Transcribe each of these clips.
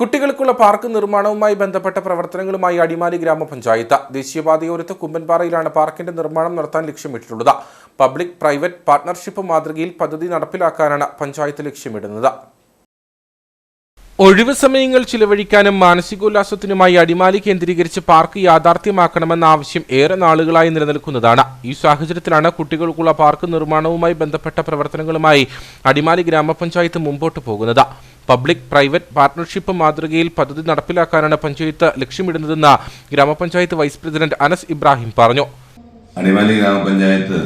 കുട്ടികൾക്കുള്ള പാർക്ക് നിർമ്മാണവുമായി ബന്ധപ്പെട്ട പ്രവർത്തനങ്ങളുമായി അടിമാലി ഗ്രാമപഞ്ചായത്ത് ദേശീയപാതയോരത്ത് കുമ്പൻപാറയിലാണ് പാർക്കിന്റെ നിർമ്മാണം നടത്താൻ ലക്ഷ്യമിട്ടിട്ടുള്ളത് പബ്ലിക് പ്രൈവറ്റ് പാർട്ണർഷിപ്പ് മാതൃകയിൽ പദ്ധതി നടപ്പിലാക്കാനാണ് പഞ്ചായത്ത് ലക്ഷ്യമിടുന്നത്. ഒഴിവ് സമയങ്ങൾ ചിലവഴിക്കാനും മാനസികോല്ലാസത്തിനുമായി അടിമാലി കേന്ദ്രീകരിച്ച് പാർക്ക് യാഥാർത്ഥ്യമാക്കണമെന്ന ആവശ്യം ഏറെ നാളുകളായി നിലനിൽക്കുന്നതാണ്. ഈ സാഹചര്യത്തിലാണ് കുട്ടികൾക്കുള്ള പാർക്ക് നിർമ്മാണവുമായി ബന്ധപ്പെട്ട പ്രവർത്തനങ്ങളുമായി അടിമാലി ഗ്രാമപഞ്ചായത്ത് മുമ്പോട്ട് പോകുന്നത്. പബ്ലിക് പ്രൈവറ്റ് പാർട്ട്ണർഷിപ്പ് മാതൃകയിൽ പദ്ധതി നടപ്പിലാക്കാനാണ് പഞ്ചായത്ത് ലക്ഷ്യമിടുന്നതെന്ന് ഗ്രാമപഞ്ചായത്ത് വൈസ് പ്രസിഡന്റ് അനസ് ഇബ്രാഹിം പറഞ്ഞു. അടിമാലി ഗ്രാമപഞ്ചായത്ത്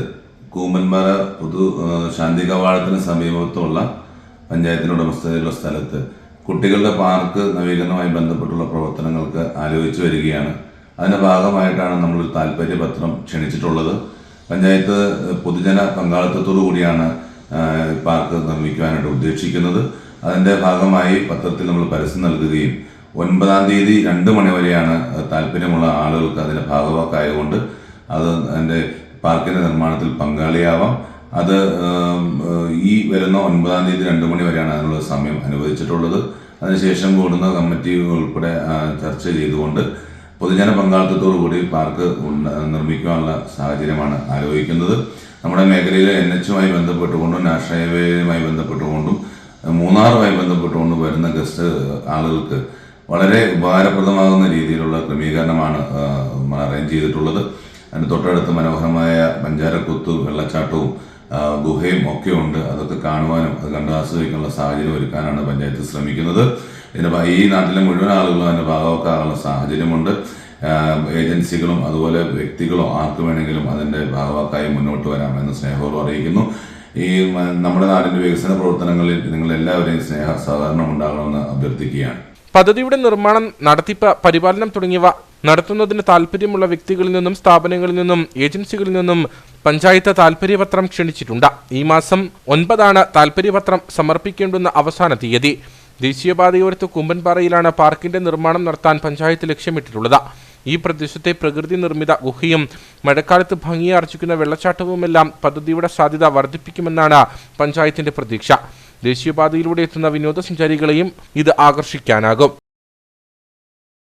കൂമന്മാര പുതു ശാന്തി കവാടത്തിന് സമീപത്തുള്ള പഞ്ചായത്തിന്റെ ഉടമസ്ഥതയിലുള്ള സ്ഥലത്ത് കുട്ടികളുടെ പാർക്ക് നവീകരണവുമായി ബന്ധപ്പെട്ടുള്ള പ്രവർത്തനങ്ങൾക്ക് ആലോചിച്ച് വരികയാണ്. അതിന്റെ ഭാഗമായിട്ടാണ് നമ്മൾ താല്പര്യ താല്പര്യപത്രം ക്ഷണിച്ചിട്ടുള്ളത്. പഞ്ചായത്ത് പൊതുജന പങ്കാളിത്തത്തോടു കൂടിയാണ് പാർക്ക് നിർമ്മിക്കുവാനായിട്ട് ഉദ്ദേശിക്കുന്നത്. അതിന്റെ ഭാഗമായി പത്രത്തിൽ നമ്മൾ പരസ്യം നൽകുകയും ഒൻപതാം തീയതി രണ്ട് മണി വരെയാണ് താല്പര്യമുള്ള ആളുകൾക്ക് അതിന്റെ ഭാഗവാക്കായതുകൊണ്ട് അത് അതിന്റെ പാർക്കിന്റെ നിർമ്മാണത്തിൽ പങ്കാളിയാവാം. അത് ഈ വരുന്ന ഒൻപതാം തീയതി രണ്ട് മണി വരെയാണ് അതിനുള്ള സമയം അനുവദിച്ചിട്ടുള്ളത്. അതിനുശേഷം കൂടുന്ന കമ്മിറ്റി ഉൾപ്പെടെ ചർച്ച ചെയ്തുകൊണ്ട് പൊതുജന പങ്കാളിത്തത്തോടു കൂടി പാർക്ക് നിർമ്മിക്കുവാനുള്ള സാഹചര്യമാണ് ആലോചിക്കുന്നത്. നമ്മുടെ മേഖലയിലെ എൻ എച്ചുമായി ബന്ധപ്പെട്ടുകൊണ്ടും നാഷണൽ ഹൈവേയുമായി ബന്ധപ്പെട്ടുകൊണ്ടും മൂന്നാറുമായി ബന്ധപ്പെട്ടുകൊണ്ടും വരുന്ന ഗസ്റ്റ് ആളുകൾക്ക് വളരെ ഉപകാരപ്രദമാകുന്ന രീതിയിലുള്ള ക്രമീകരണമാണ് അറേഞ്ച് ചെയ്തിട്ടുള്ളത്. അതിന് തൊട്ടടുത്ത് മനോഹരമായ പഞ്ചാരക്കുത്ത് വെള്ളച്ചാട്ടവും ഗുഹയും ഒക്കെ ഉണ്ട്. അതൊക്കെ കാണുവാനും അത് കണ്ട് ആസ്വദിക്കാനുള്ള സാഹചര്യം ഒരുക്കാനാണ് പഞ്ചായത്ത് ശ്രമിക്കുന്നത്. ഇതിന് ഈ നാട്ടിലെ മുഴുവൻ ആളുകളും അതിന്റെ ആകാനുള്ള സാഹചര്യമുണ്ട്. ഏജൻസികളും അതുപോലെ വ്യക്തികളും ആർക്ക് വേണമെങ്കിലും അതിന്റെ ഭാഗവാക്കായി മുന്നോട്ട് വരാമെന്ന് സ്നേഹപൂർവം അറിയിക്കുന്നു. ഈ നമ്മുടെ നാടിന്റെ വികസന പ്രവർത്തനങ്ങളിൽ നിങ്ങൾ എല്ലാവരെയും സ്നേഹ സഹകരണം ഉണ്ടാകണമെന്ന് അഭ്യർത്ഥിക്കുകയാണ്. പദ്ധതിയുടെ നിർമ്മാണം നടത്തിപ്പ് പരിപാലനം തുടങ്ങിയവ നടത്തുന്നതിന് താൽപ്പര്യമുള്ള വ്യക്തികളിൽ നിന്നും സ്ഥാപനങ്ങളിൽ നിന്നും ഏജൻസികളിൽ നിന്നും പഞ്ചായത്ത് താൽപ്പര്യപത്രം ക്ഷണിച്ചിട്ടുണ്ട്. ഈ മാസം ഒൻപതാണ് താൽപ്പര്യപത്രം സമർപ്പിക്കേണ്ടുന്ന അവസാന തീയതി. ദേശീയപാതയോരത്ത് കുമ്പൻപാറയിലാണ് പാർക്കിന്റെ നിർമ്മാണം നടത്താൻ പഞ്ചായത്ത് ലക്ഷ്യമിട്ടിട്ടുള്ളത്. ഈ പ്രദേശത്തെ പ്രകൃതി നിർമ്മിത ഗുഹയും മഴക്കാലത്ത് ഭംഗിയാർജിക്കുന്ന വെള്ളച്ചാട്ടവുമെല്ലാം പദ്ധതിയുടെ സാധ്യത വർദ്ധിപ്പിക്കുമെന്നാണ് പഞ്ചായത്തിന്റെ പ്രതീക്ഷ. ദേശീയപാതയിലൂടെ എത്തുന്ന വിനോദസഞ്ചാരികളെയും ഇത് ആകർഷിക്കാനാകും.